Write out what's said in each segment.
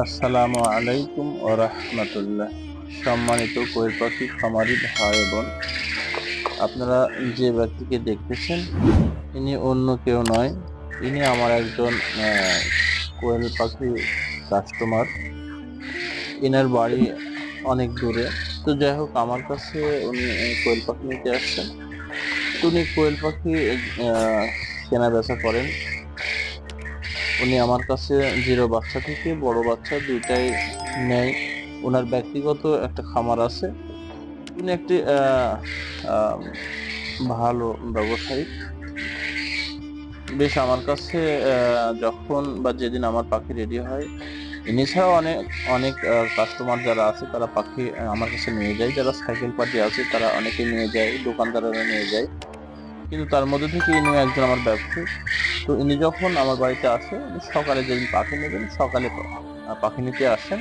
আসসালামু আলাইকুম ও রহমতুল্লাহ। সম্মানিত কোয়েল পাখি খামারি ভাই বোন, আপনারা যে ব্যক্তিকে দেখতেছেন, ইনি অন্য কেউ নয়, ইনি আমার একজন কোয়েল পাখি কাস্টমার ইনার বাড়ি অনেক দূরে। তো যাই হোক, আমার কাছে উনি কোয়েল পাখি নিতে আসছেন। উনি কোয়েল পাখি কেনা বেচা করেন। উনি আমার কাছে জিরো বাচ্চা থেকে বড় বাচ্চা দুইটাই নেয়। ওনার ব্যক্তিগত একটা খামার আছে। উনি একটি ভালো ব্যবসায়ী। বেশ আমার কাছে যখন বা যেদিন আমার পাখি রেডি হয় ইনি ছাড়াও অনেক অনেক কাস্টমার যারা আছে, তারা পাখি আমার কাছে নিয়ে যায়। যারা সাইকেল পার্টি আছে, তারা অনেকে নিয়ে যায়, দোকানদাররা নিয়ে যায়। কিন্তু তার মধ্যে থেকে ইনি একজন আমার ব্যবসায়ী তো ইনি যখন আমার বাড়িতে আসে সকালে যেদিন পাখি নেবেন, সকালে পাখি নিতে আসেন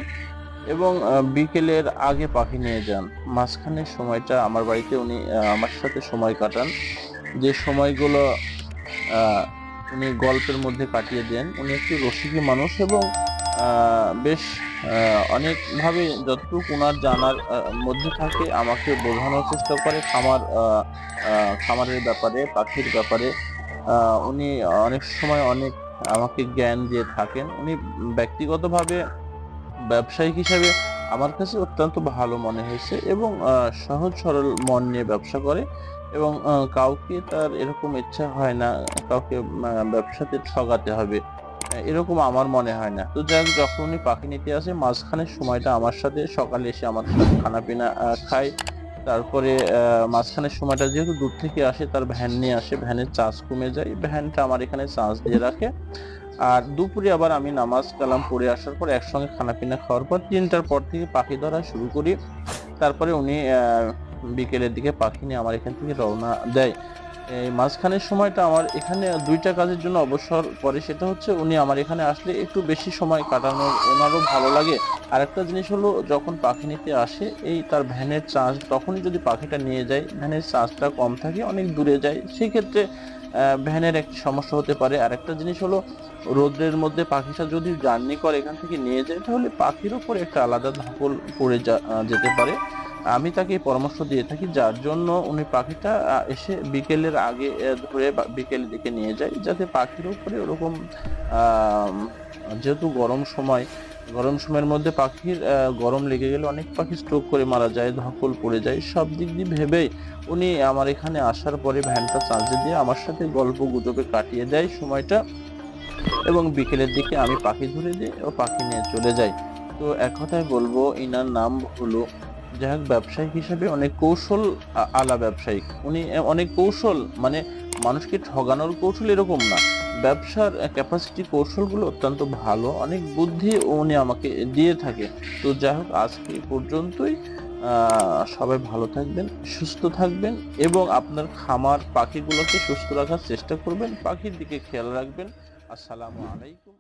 এবং বিকেলের আগে পাখি নিয়ে যান। মাঝখানের সময়টা আমার বাড়িতে উনি আমার সাথে সময় কাটান। যে সময়গুলো উনি গল্পের মধ্যে কাটিয়ে দেন। উনি একটি রসিকী মানুষ এবং বেশ অনেকভাবে যতটুকু ওনার জানার মধ্যে থাকে, আমাকে বোঝানোর চেষ্টা করে খামার খামারের ব্যাপারে, পাখির ব্যাপারে। উনি অনেক সময় অনেক আমাকে জ্ঞান দিয়ে থাকেন। উনি ব্যক্তিগতভাবে ব্যবসায়িক হিসাবে আমার কাছে অত্যন্ত ভালো মনে হয়েছে এবং সহজ সরল মন নিয়ে ব্যবসা করে। এবং কাউকে তার এরকম ইচ্ছা হয় না কাউকে ব্যবসাতে ঠগাতে হবে। এরকম আমার মনে হয় না। তো যাই হোক, যখন উনি পাখি নিতে আসে মাঝখানের সময়টা আমার সাথে সকালে এসে আমার সাথে খানা পিনা খায়। তারপরে মাঝখানের সময়টা যেহেতু দূর থেকে আসে তার ভ্যান নিয়ে আসে ভ্যানের চার্জ কমে যায় ভ্যানটা আমার এখানে চার্জ দিয়ে রাখে। আর দুপুরে আবার আমি নামাজ কালাম পড়ে আসার পর একসঙ্গে খানা পিনা খাওয়ার পর তিনটার পর থেকে পাখি ধরা শুরু করি। তারপরে উনি বিকেলের দিকে পাখি নিয়ে আমার এখান থেকে রওনা দেয়। এই মাঝখানের সময়টা আমার এখানে দুইটা কাজের জন্য অবসর পরে সেটা হচ্ছে উনি আমার এখানে আসলে একটু বেশি সময় কাটানো ওনারও ভালো লাগে। আরেকটা জিনিস হলো, যখন পাখি নিতে আসে, এই তার ভ্যানের চার্জ, তখনই যদি পাখিটা নিয়ে যায়, ভ্যানের চার্জটা কম থাকে, অনেক দূরে যায় সেই ক্ষেত্রে ভ্যানের একটি সমস্যা হতে পারে। আরেকটা জিনিস হলো, রোদ্রের মধ্যে পাখিটা যদি জার্নি করে এখান থেকে নিয়ে যায়, তাহলে পাখির উপর একটা আলাদা ধকল পড়ে যা- যেতে পারে। আমি তাকে পরামর্শ দিয়ে থাকি, যার জন্য উনি পাখিটা এসে বিকেলের আগে ধরে বিকেলের দিকে নিয়ে যায়, যাতে পাখির উপরে ওরকম যেহেতু গরম সময়, গরম সময়ের মধ্যে পাখির গরম লেগে গেলে অনেক পাখি স্ট্রোক করে মারা যায়, ধকল পড়ে যায়, সব দিক দিয়ে ভেবেই উনি আমার এখানে আসার পরে ভ্যানটা চার্জে দিয়ে আমার সাথে গল্প গুজবে কাটিয়ে দেয় সময়টা এবং বিকেলের দিকে আমি পাখি ধরে দিই ও পাখি নিয়ে চলে যাই। তো এক কথায় বলব, ইনার নাম হলো যাই হোক ব্যবসায়িক হিসেবে অনেক কৌশল আলা ব্যবসায়িক। উনি অনেক কৌশল মানে মানুষকে ঠগানোর কৌশল এরকম না। ব্যবসার ক্যাপাসিটি কৌশলগুলো অত্যন্ত ভালো, অনেক বুদ্ধি উনি আমাকে দিয়ে থাকে। তো যাই হোক, আজকে পর্যন্তই। সবাই ভালো থাকবেন, সুস্থ থাকবেন এবং আপনার খামার পাখিগুলোকে সুস্থ রাখার চেষ্টা করবেন, পাখির দিকে খেয়াল রাখবেন। আসসালামু আলাইকুম।